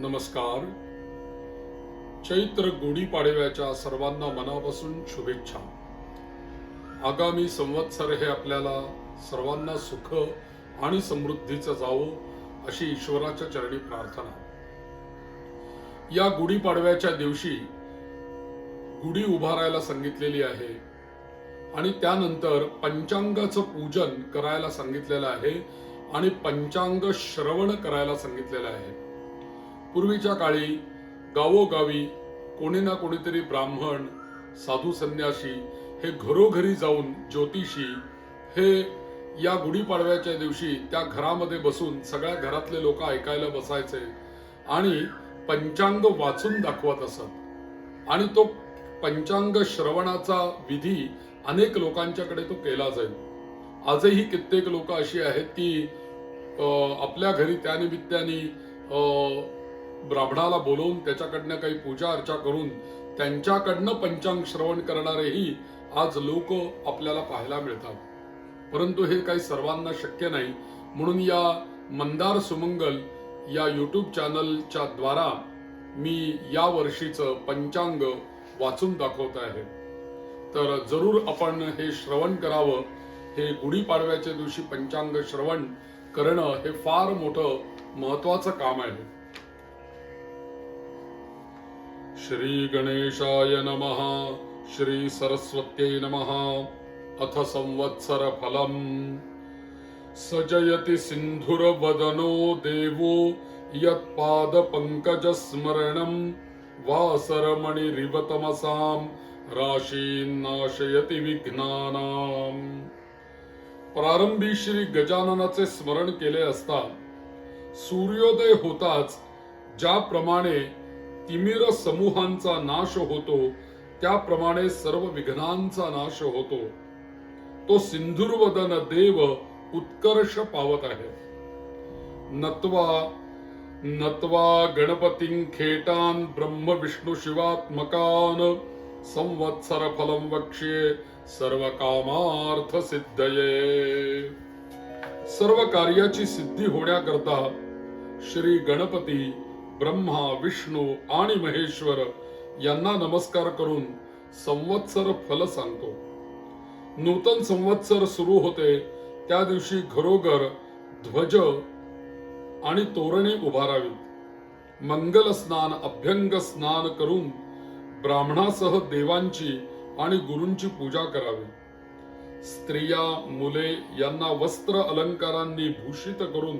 नमस्कार. चैत्र गुढीपाडव्याच्या सर्वांना मनापासून शुभेच्छा. आगामी संवत्सर हे आपल्याला सर्वांना सुख आणि समृद्धीचं जावो अशी ईश्वराच्या चरणी प्रार्थना. या गुढीपाडव्याच्या दिवशी गुढी उभारायला सांगितलेली आहे आणि त्यानंतर पंचांगाचं पूजन करायला सांगितलेलं आहे आणि पंचांग श्रवण करायला सांगितलेलं आहे. पूर्वीच्या काळी गावोगावी कोणी ना कोणीतरी ब्राह्मण साधू संन्यासी हे घरोघरी जाऊन ज्योतिषी हे या गुढीपाडव्याच्या दिवशी त्या घरामध्ये बसून सगळ्या घरातले लोक ऐकायला बसायचे आणि पंचांग वाचून दाखवत असत. आणि तो पंचांग श्रवणाचा विधी अनेक लोकांच्याकडे तो केला जाईल. आजही कित्येक लोक अशी आहेत की आपल्या घरी त्यानिमित्ताने ब्राह्मणाला बोलवून त्याच्याकडनं काही पूजा अर्चा करून त्यांच्याकडनं पंचांग श्रवण करणारेही आज लोक आपल्याला पाहायला मिळतात. परंतु हे काही सर्वांना शक्य नाही. म्हणून या मंदार सुमंगल या यूट्यूब चॅनलच्या द्वारा मी या वर्षीचं पंचांग वाचून दाखवत आहे. तर जरूर आपण हे श्रवण करावं. हे गुढीपाडव्याच्या दिवशी पंचांग श्रवण करणं हे फार मोठं महत्वाचं काम आहे. श्री गणेशाय नमः श्री सरस्वत्यै नमः। अथ संवत्सर फलम् सजयति सिन्धुरवदनो देवो यत्पादपङ्कजस्मरणम्। वासरमणिरिवतमसाम् राशीन्नाशयति विघ्नानाम्। प्रारंभी श्री गजाननाचे स्मरण केले असता सूर्योदय होताच ज्याप्रमाणे तिमिर समूहांचा नाश होतो त्याप्रमाणे सर्व विघ्नांचा नाश होतो. तो सिंधुर्वदन देव उत्कर्ष पावत आहे. नत्वा नत्वा गणपतीं खेटान ब्रह्म विष्णू शिवात्मकान संवत्सर फलम वक्ष्ये सर्व कामार्थ सिद्धये सर्व कार्याची सिद्धी होण्याकरता श्री गणपती ब्रह्मा विष्णू आणि महेश्वर यांना नमस्कार करून संवत्सर फल सांगतो. नूतन संवत्सर सुरू होते त्या दिवशी घरोघर ध्वज आणि तोरणे उभारावीत. मंगल स्नान अभ्यंग स्नान करून ब्राह्मणासह देवांची आणि गुरूंची पूजा करावी. स्त्रिया मुले यांना वस्त्र अलंकारांनी भूषित करून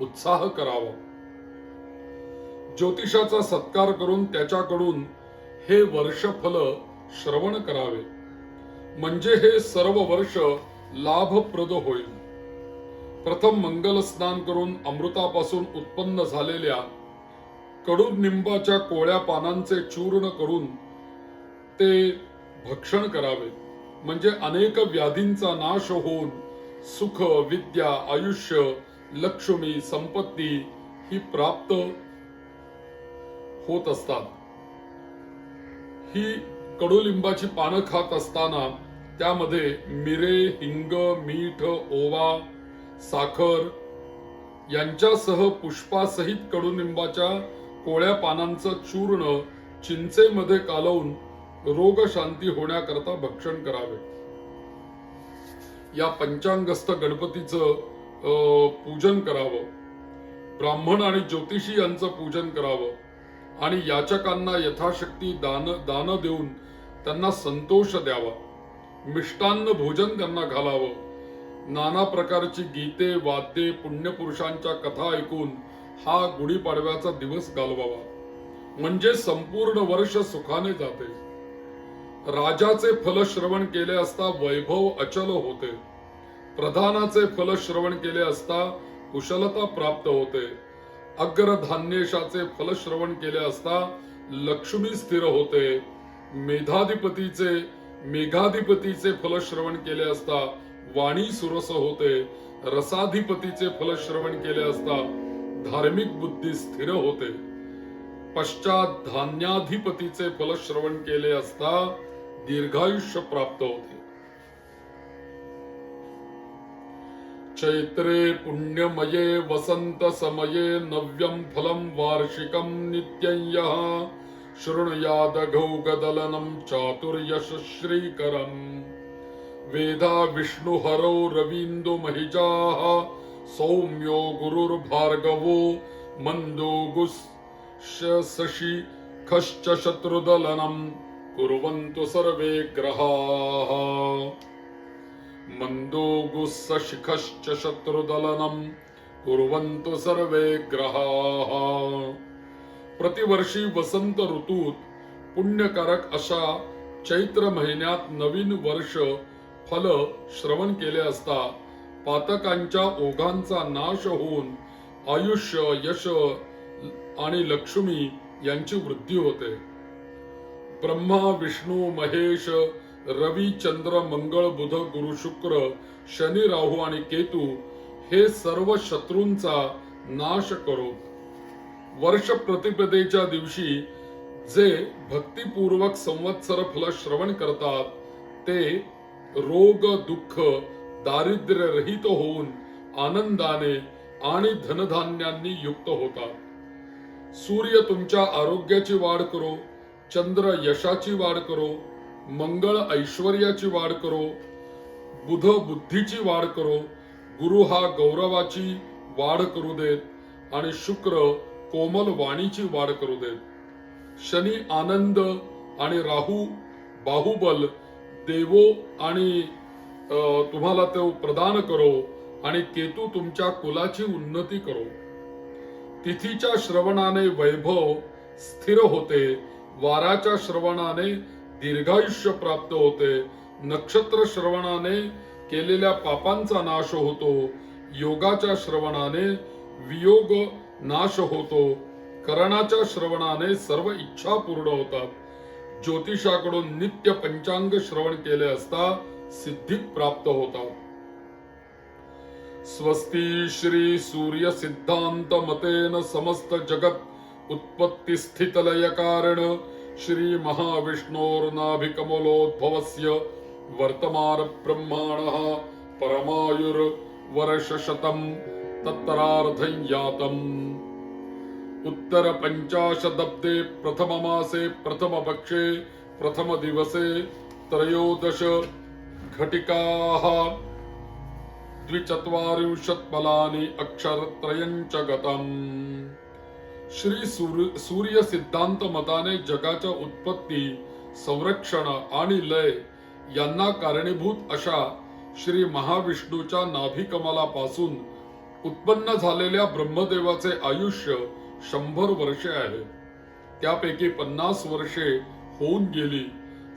उत्साह करावा. ज्योतिषाचा सत्कार करून त्याच्याकडून हे वर्षफल श्रवण करावे. म्हणजे हे सर्व वर्ष लाभप्रद होईल. प्रथम मंगल स्नान करून अमृतापासून उत्पन्न झालेल्या कडुनिंबाच्या कोळ्या पानांचे चूर्ण करून ते भक्षण करावे. म्हणजे अनेक व्याधींचा नाश होऊन सुख विद्या आयुष्य लक्ष्मी संपत्ती ही प्राप्त होत असतात. ही कडुलिंबाची पानं खात असताना त्यामध्ये मिरे हिंग मीठ ओवा साखर यांच्यासह पुष्पासहित कडुलिंबाच्या कोळ्या पानांचं चूर्ण चिंचेमध्ये कालवून रोग शांती होण्याकरता भक्षण करावे. या पंचांगस्थ गणपतीचं पूजन करावं. ब्राह्मण आणि ज्योतिषी यांचं पूजन करावं. आणि याचकांना यथाशक्ती दान दान देऊन त्यांना संतोष द्यावा. मिष्टान्न भोजन त्यांना घालावं. नाना प्रकारची गीते वाद्ये पुण्यपुरुषांच्या कथा ऐकून हा गुढीपाडव्याचा दिवस घालवावा. म्हणजे संपूर्ण वर्ष सुखाने जाते. राजाचे फल श्रवण केले असता वैभव अचल होते. प्रधानाचे फल श्रवण केले असता कुशलता प्राप्त होते. अग्रधान्येशाचे फलश्रवण केले असता लक्ष्मी स्थिर होते. मेधाधिपतीचे मेघाधिपतीचे फलश्रवण केले असता वाणी सुरस होते. रसाधिपतीचे फलश्रवण केले असता धार्मिक बुद्धी स्थिर होते. पश्चात धान्याधिपतीचे फलश्रवण केले असता दीर्घायुष्य प्राप्त होते. चैत्रे पुण्यमये वसन्तसमये नव्यं फलं वार्षिकं नित्यं यः। शृणुयादघौगदलनं चातुर्यशश्रीकरम् वेदा विष्णुहरौ रवीन्दुमहिजाः सौम्यो गुरुर्भार्गवो मन्दो गुशशि खश्च शत्रुदलनं कुर्वन्तु सर्वे ग्रहाः। मन्दो गुस्सशिखश्च शत्रुदलनं कुर्वन्तु सर्वे ग्रहाः। प्रतिवर्षी वसंत ऋतूत पुण्यकारक अशा चैत्र महिन्यात नवीन वर्ष फल श्रवण केले असता पातकांच्या ओघांचा नाश होऊन आयुष्य यश आणि लक्ष्मी यांची वृद्धी होते. ब्रह्मा विष्णू महेश रवी चंद्र मंगळ बुध गुरु शुक्र शनी राहू आणि केतू हे सर्व शत्रूंचा नाश करो. वर्ष प्रतिपदेच्या दिवशी जे भक्तिपूर्वक संवत्सर फल श्रवण करतात ते रोग दुःख दारिद्र्य रहित होऊन आनंदाने आणि धनधान्यांनी युक्त होतात. सूर्य तुमच्या आरोग्याची वाढ करो चंद्र यशाची वाढ करो मंगळ ऐश्वर्याची वाढ करो बुध बुद्धीची वाढ करो गुरु हा गौरवाची वाढ करू देत आणि शुक्र कोमल वाणीची वाढ करू देत. शनी आनंद आणि राहू बाहुबल देवो आणि तुम्हाला तो प्रदान करो आणि केतू तुमच्या कुलाची उन्नती करो. तिथीच्या श्रवणाने वैभव स्थिर होते वाराच्या श्रवणाने दीर्घायुष्य प्राप्त होते. नक्षत्र श्रवणाने केलेल्या पापांचा नाश होतो. योगाच्या श्रवणाने वियोग नाश होतो. करणाच्या श्रवणाने सर्व इच्छा पूर्ण होतात. ज्योतिषाकडून नित्य पंचांग श्रवण केले असता सिद्धी प्राप्त होतात. स्वस्ती श्री सूर्य सिद्धांत मतेन समस्त जगत उत्पत्ती स्थितलय कारण श्री महाविष्णोर्नाभिकमलोद्भवस्य वर्तमान ब्रह्माणः परमायुर वर्ष शतम तत्तरार्धं यातम् उत्तर पंचाशदब्दे त्रयोदश घटिकाः द्विचत्वारिंशत्फलानि अक्षरत्रयञ्च गतम्। श्री सूर्य सूर्य सिद्धांत मताने जगाच्या उत्पत्ती संरक्षण आणि लय यांना कारणीभूत अशा श्री महाविष्णूच्या नाभिकमलापासून उत्पन्न झालेल्या ब्रह्मदेवाचे आयुष्य शंभर वर्षे आहे. त्यापैकी पन्नास वर्षे होऊन गेली.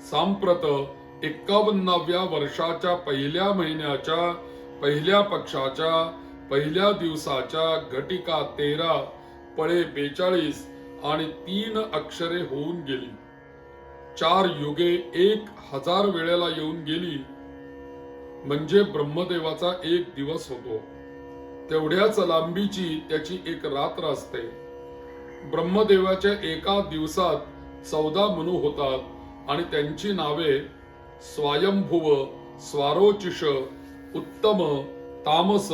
सांप्रत एक्कावन्नाव्या वर्षाच्या पहिल्या महिन्याच्या पहिल्या पक्षाच्या पहिल्या दिवसाच्या घटिका तेरा पळे बेचाळीस आणि तीन अक्षरे होऊन गेली. चार युगे एक हजार वेळेला येऊन गेली. म्हणजे ब्रह्मदेवाचा एक दिवस होतो. तेवढ्याच लांबीची त्याची एक रात्र असते. ब्रह्मदेवाच्या एका दिवसात चौदा मनू होतात आणि त्यांची नावे स्वयंभुव स्वारोचिष उत्तम तामस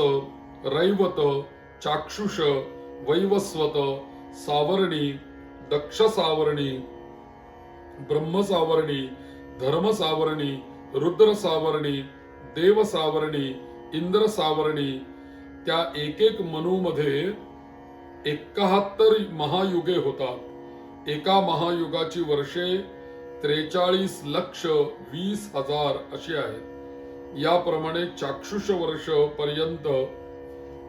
रैवत चाक्षुष वैवस्वत सावरणी दक्ष सावरणी ब्रह्मसावरणी धर्मसावरणी रुद्र सावरणी देव सावरणी इंद्र सावरणी त्या एक एक मनूमध्ये एकाहत्तर महायुगे होतात. एका महायुगाची वर्षे त्रेचाळीस लक्ष वीस हजार अशी आहेत. याप्रमाणे चाक्षुष वर्ष पर्यंत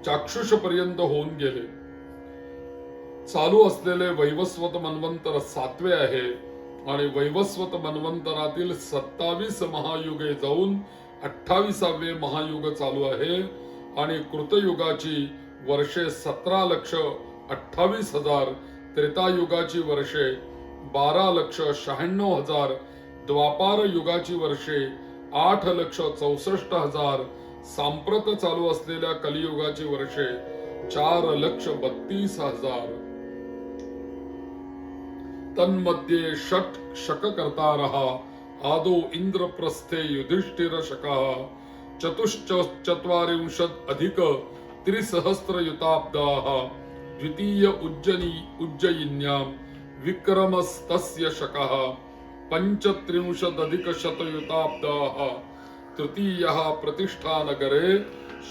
चाक्षुष पर्यंत होऊन गेले. चालू असलेले वैवस्वत मन्वंतर सातवे आहे आणि वैवस्वत मन्वंतरातील सत्तावीस महायुगे जाऊन अठ्ठावीसावे महायुग चालू आहे आणि कृतयुगाची वर्षे सतरा लक्ष अठ्ठावीस हजार त्रेतायुगाची वर्षे बारा लक्ष शहाण्णव हजार द्वापार युगाची वर्षे आठ लक्ष चौसष्ट हजार सांप्रत चालू असलेल्या कलियुगाची वर्षे चार लक्ष बत्तीस हजार. तन्मध्ये षट शक करता रहा आदो इंद्रप्रस्थे युधिष्ठिर शका चतुश्चत्वारिंशत् अधिक त्रिसहस्रयुताब्दाः। द्वितीय उज्जनी उज्जयिन्यां विक्रमस्तस्य शकः। पञ्चत्रिंशदधिकशतयुताब्दाः तृतीयः प्रतिष्ठानगरे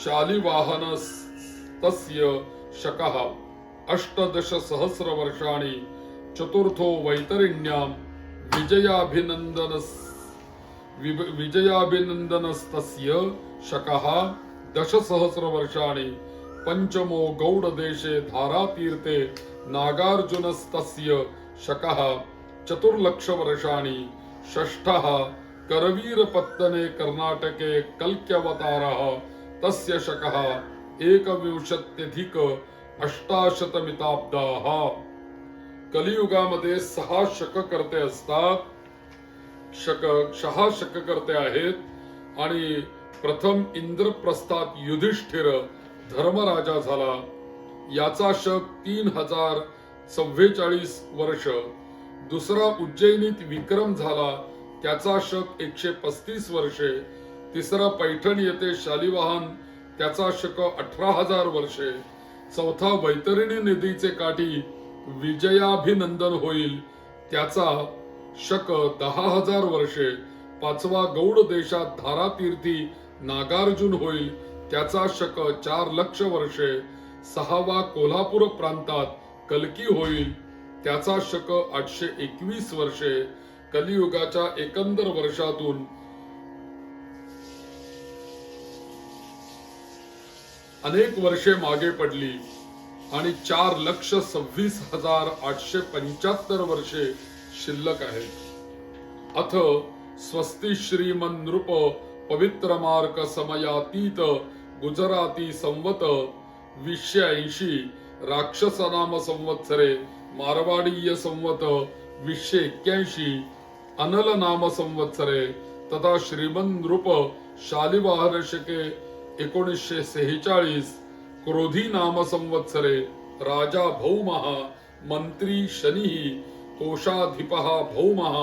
शालिवाहनस्तस्य शकः। अष्टदशसहस्रवर्षाणि चतुर्थो वैतरिण्यां विजयाभिनन्दनस् विब- विजयाभिनन्दनस्तस्य शकः दशसहस्रवर्षाणि पञ्चमो गौडदेशे धारातीर्थे नागार्जुनस्तस्य शकः चतुर्लक्षवर्षाणि षष्ठः करवीरपत्तने कर्णाटके कल्क्यवतारः तस्य शकः एकविंशत्यधिक अष्टाशतमिताब्दाः। कलियुगामध्ये सहा शककर्ते असतात. शक सहा शककर्ते आहेत. आणि प्रथम इंद्रप्रस्थात युधिष्ठिर धर्मराजा झाला. याचा शक तीन हजार चव्वेचाळीस वर्ष. दुसरा उज्जैनीत विक्रम झाला. त्याचा शक एकशे पस्तीस वर्षे. तिसरा पैठण येथे शालिवाहन. त्याचा शक अठरा हजार वर्षे. चौथा वैतरिणी नदीचे काठी विजयाभिनंदन होईल. त्याचा शक दहा हजार वर्षे पाचवा गौड देशात धारातीर्थी नागार्जुन होईल. त्याचा शक चार लक्ष वर्षे सहावा कोल्हापूर प्रांतात कलकी होईल. त्याचा शक आठशे एकवीस वर्षे कलियुगाच्या एकंदर वर्षातून अनेक वर्षे मागे पडली. आणि चार लक्ष सव्वीस हजार आठशे पंच्याहत्तर वर्षे शिल्लक आहेत. अथ स्वस्ती श्रीमन नृप पवित्र मार्क समयातीत गुजराती संवत वीसशे ऐंशी राक्षस नाम संवत्सरे मारवाडीय संवत वीसशे एक्क्याऐंशी अनल नाम संवत्सरे तथा श्रीमन नृप शालिवाहर शके एकोणीसशे सेहेचाळीस क्रोधी नाम संवत्सरे राजा भौमः मंत्री शनिः कोशाधिपः भौमः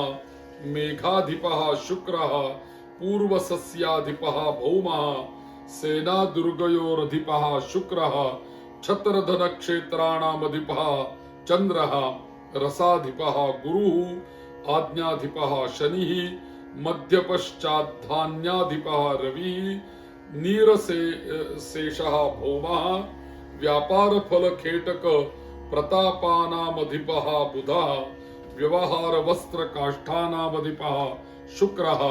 मेघाधिपः शुक्रः पूर्वसस्याधिपः भौमः सेनादुर्गयोरधिपः शुक्रः छत्रधनक्षेत्राणामधिपः चन्द्रः रसाधिपः गुरुः आज्ञाधिपः शनिः मध्यपश्चाद्धान्याधिपः रविः नीरसे शेषः भौमः व्यापारफलखेटक प्रतापानामधिपः बुधः व्यवहारवस्त्रकाष्ठानामधिपः शुक्रः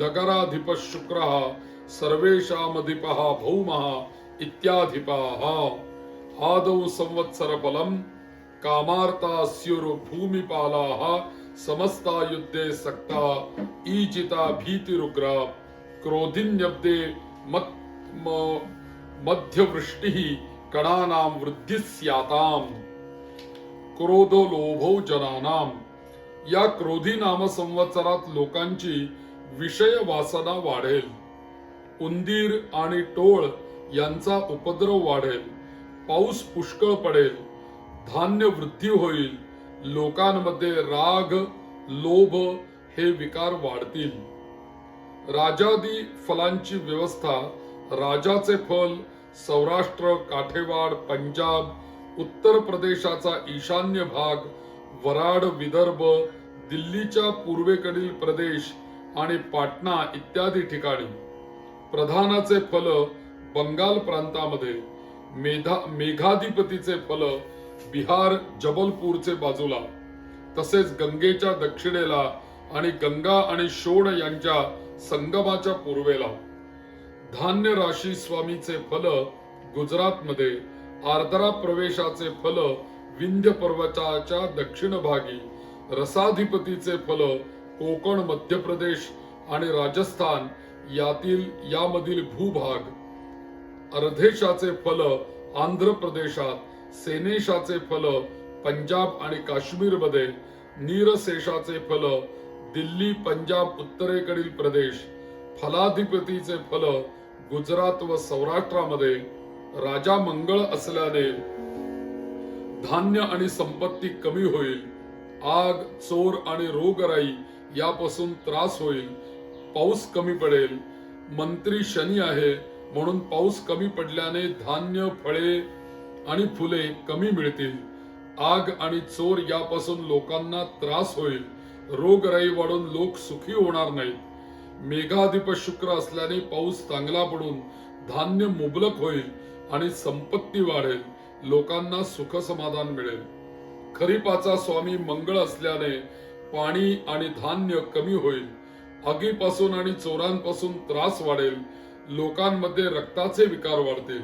नगराधिपः शुक्रः सर्वेषामधिपः भौमः इत्याधिपाः। आदौ संवत्सरफलम् कामार्तास्युर्भूमिपालाः समस्ता युद्धे सक्ता ईचिता भीतिरुग्रा क्रोधिन्यब्दे मध्यवृष्टिः कणानां वृद्धी स्याताम। क्रोधो लोभो जनानाम। या क्रोधी नाम संवत्सरात लोकांची विषय वासना वाढेल. उंदीर आणि टोळ यांचा उपद्रव वाढेल. पाऊस पुष्कळ पडेल. धान्य वृद्धी होईल. लोकांमध्ये राग लोभ हे विकार वाढतील. राजादी फलांची व्यवस्था राजाचे फल सौराष्ट्र काठेवाड पंजाब उत्तर प्रदेशाचा ईशान्य भाग वराड विदर्भ दिल्लीच्या पूर्वेकडील प्रदेश आणि पाटणा इत्यादी ठिकाणी. प्रधानाचे फल बंगाल प्रांतामध्ये मेधा मेघाधिपतीचे फल बिहार जबलपूरचे बाजूला. तसेच गंगेच्या दक्षिणेला आणि गंगा आणि शोण यांच्या संगमाच्या पूर्वेला धान्य राशी स्वामीचे फल गुजरातमध्ये आर्द्रा प्रवेशाचे फल विंध्य पर्वताच्या दक्षिण भागी रसाधिपतीचे फल कोकण मध्य प्रदेश आणि राजस्थान यातील यामधील भूभाग. अर्धेशाचे फल आंध्र प्रदेशात सेनेशाचे फल पंजाब आणि काश्मीरमध्ये नीरशेषाचे फल दिल्ली पंजाब उत्तरेकडील प्रदेश फलाधिपतीचे फल गुजरात व सौराष्ट्रामध्ये राजा मंगळ असल्याने धान्य आणि संपत्ती कमी होईल आग चोर आणि रोगराई यापासून त्रास होईल पाऊस कमी पडेल. मंत्री शनी आहे म्हणून पाऊस कमी पडल्याने धान्य फळे आणि फुले कमी मिळतील. आग आणि चोर यापासून लोकांना त्रास होईल. रोगराई वाढून लोक सुखी होणार नाहीत. मेघाधिप शुक्र असल्याने पाऊस चांगला पडून धान्य मुबलक होईल आणि संपत्ती वाढेल. लोकांना सुख समाधान मिळेल. खरीपाचा स्वामी मंगळ असल्याने पाणी आणि धान्य कमी होईल. आगीपासून आणि चोरांपासून त्रास वाढेल. लोकांमध्ये रक्ताचे विकार वाढतील.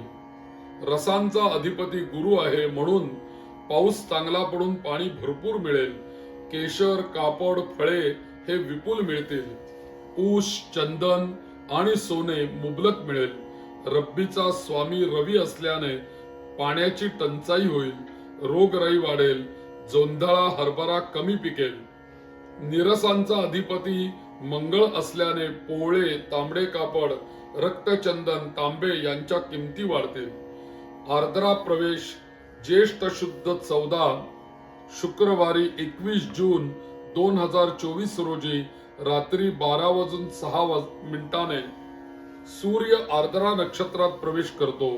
रसांचा अधिपती गुरु आहे म्हणून पाऊस चांगला पडून पाणी भरपूर मिळेल. केशर कापड फळे हे विपुल मिळतील. ऊस चंदन आणि सोने मुबलक मिळेल. रब्बीचा स्वामी रवी असल्याने पाण्याची टंचाई होईल रोगराई वाढेल जोंधळा हरभरा कमी पिकेल. निरसांचा अधिपती मंगळ असल्याने पोळे तांबडे कापड रक्तचंदन तांबे यांच्या किमती वाढतील. आर्द्रा प्रवेश ज्येष्ठ शुद्ध चौदा शुक्रवारी एकवीस जून दोन हजार चोवीस रोजी रात्री बारा वाजून सहा वाज- मिनिटाने सूर्य आर्द्रा नक्षत्रात प्रवेश करतो.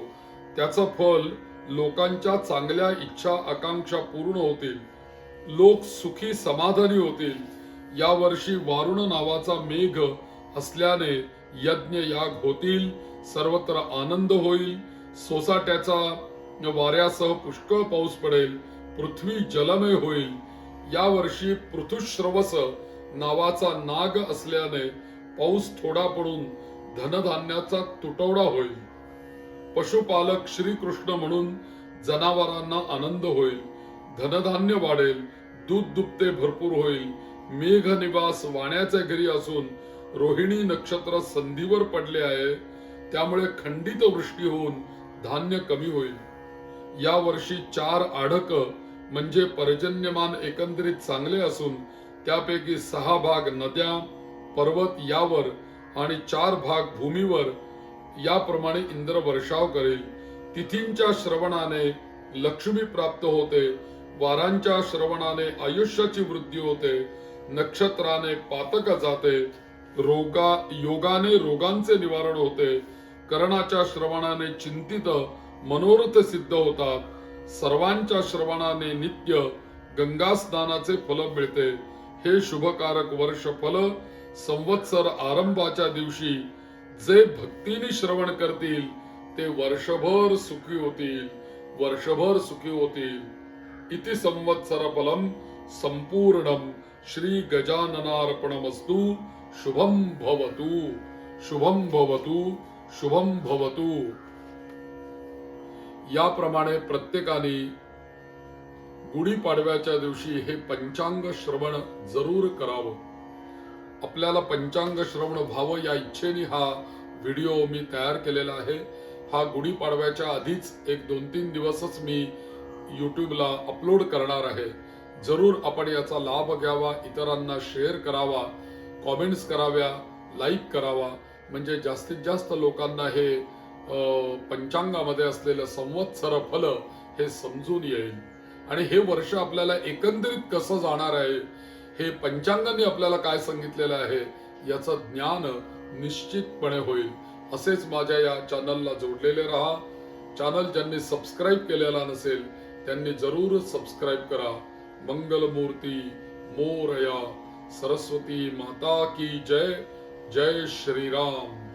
त्याचं फल लोकांच्या चांगल्या इच्छा आकांक्षा पूर्ण होतील. लोक सुखी समाधानी होतील. या वर्षी वारुण नावाचा मेघ असल्याने यज्ञ याग होतील सर्वत्र आनंद होईल. सोसाट्याचा वाऱ्यासह पुष्कळ पाऊस पडेल. पृथ्वी जलमय होईल. या वर्षी पृथुश्रवस नावाचा नाग असल्याने पाऊस थोडा पडून धनधान्याचा तुटवडा होईल. पशुपालक श्रीकृष्ण म्हणून जनावरांना आनंद होईल. धनधान्य वाढेल दूध दुभते भरपूर होईल. मेघ निवास वाण्याच्या घरी असून रोहिणी नक्षत्र संधीवर पडले आहे. त्यामुळे खंडित वृष्टी होऊन धान्य कमी होईल. या वर्षी चार आढक म्हणजे पर्जन्यमान एकंदरीत चांगले असून त्यापैकी सहा भाग नद्या पर्वत यावर आणि चार भाग भूमीवर याप्रमाणे इंद्र वर्षाव करेल. तिथींच्या श्रवणाने लक्ष्मी प्राप्त होते वारांच्या श्रवणाने आयुष्याची वृद्धी होते नक्षत्राने पातक जाते रोगा योगाने रोगांचे निवारण होते करणाच्या श्रवणाने चिंतित मनोरथ सिद्ध होतात. सर्वांच्या श्रवणाने नित्य गंगा स्नानाचे फल मिळते. हे शुभकारक वर्ष फल संवत्सर आरंभाच्या दिवशी जे भक्तीने श्रवण करतील ते वर्षभर सुखी होतील. वर्षभर सुखी होतील. इति संवत्सर फलम संपूर्ण श्री गजाननार्पणमस्तु. शुभम भवतु. शुभम भवतु. शुभम भवतु. याप्रमाणे प्रत्येकाने गुढीपाडव्याच्या दिवशी हे पंचांग श्रवण जरूर करावं. आपल्याला पंचांग श्रवण व्हावं या इच्छेने हा व्हिडिओ मी तयार केलेला आहे. हा गुढीपाडव्याच्या आधीच एक दोन तीन दिवसच मी यूट्यूबला अपलोड करणार आहे. जरूर आपण याचा लाभ घ्यावा इतरांना शेअर करावा कॉमेंट्स कराव्या लाईक करावा. म्हणजे जास्तीत जास्त लोकांना हे पंचांगामध्ये असलेलं संवत्सर फल हे समजून येईल. आणि हे वर्ष आपल्याला एकंदरीत कसं जाणार आहे हे पंचांगाने आपल्याला काय सांगितलेलं आहे याचं ज्ञान निश्चितपणे होईल. असेच माझ्या या चॅनलला जोडलेले राहा. चॅनल ज्यांनी सबस्क्राईब केलेला नसेल त्यांनी जरूर सबस्क्राईब करा. मंगलमूर्ती मोरया. सरस्वती माता की जय. जय श्रीराम.